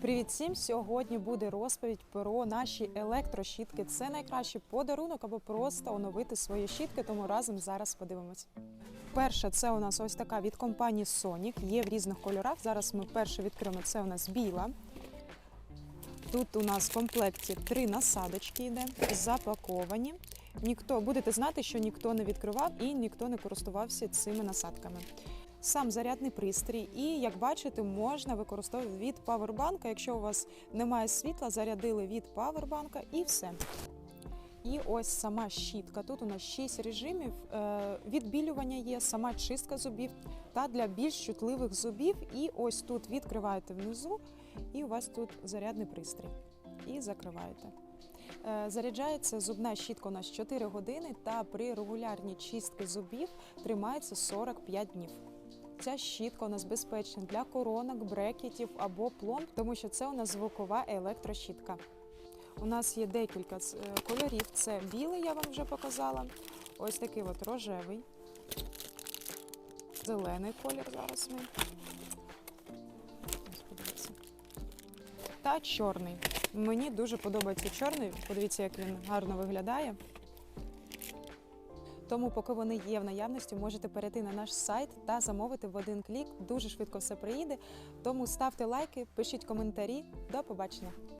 Привіт всім! Сьогодні буде розповідь про наші електрощітки. Це найкращий подарунок або просто оновити свої щітки, тому разом зараз подивимось. Перша це у нас ось така від компанії Sonic, є в різних кольорах. Зараз ми перше відкриємо. Це у нас біла. Тут у нас в комплекті три насадочки йде, запаковані. Ніхто будете знати, що ніхто не відкривав і ніхто не користувався цими насадками. Сам зарядний пристрій, і як бачите, можна використовувати від павербанка. Якщо у вас немає світла, зарядили від павербанка і все. І ось сама щітка. Тут у нас 6 режимів. Е, Відбілювання є, сама чистка зубів та для більш чутливих зубів. І ось тут відкриваєте внизу, і у вас тут зарядний пристрій. І закриваєте. Е, Заряджається зубна щітка у нас 4 години, та при регулярній чистці зубів тримається 45 днів. Ця щітка у нас безпечна для коронок, брекетів або пломб, тому що це у нас звукова електрощітка. У нас є декілька е, кольорів. Це білий, я вам вже показала. Ось такий от рожевий, зелений колір зараз ми. Та чорний. Мені дуже подобається чорний. Подивіться, як він гарно виглядає. Тому, поки вони є в наявності, можете перейти на наш сайт та замовити в один клік. Дуже швидко все приїде. Тому ставте лайки, пишіть коментарі. До побачення.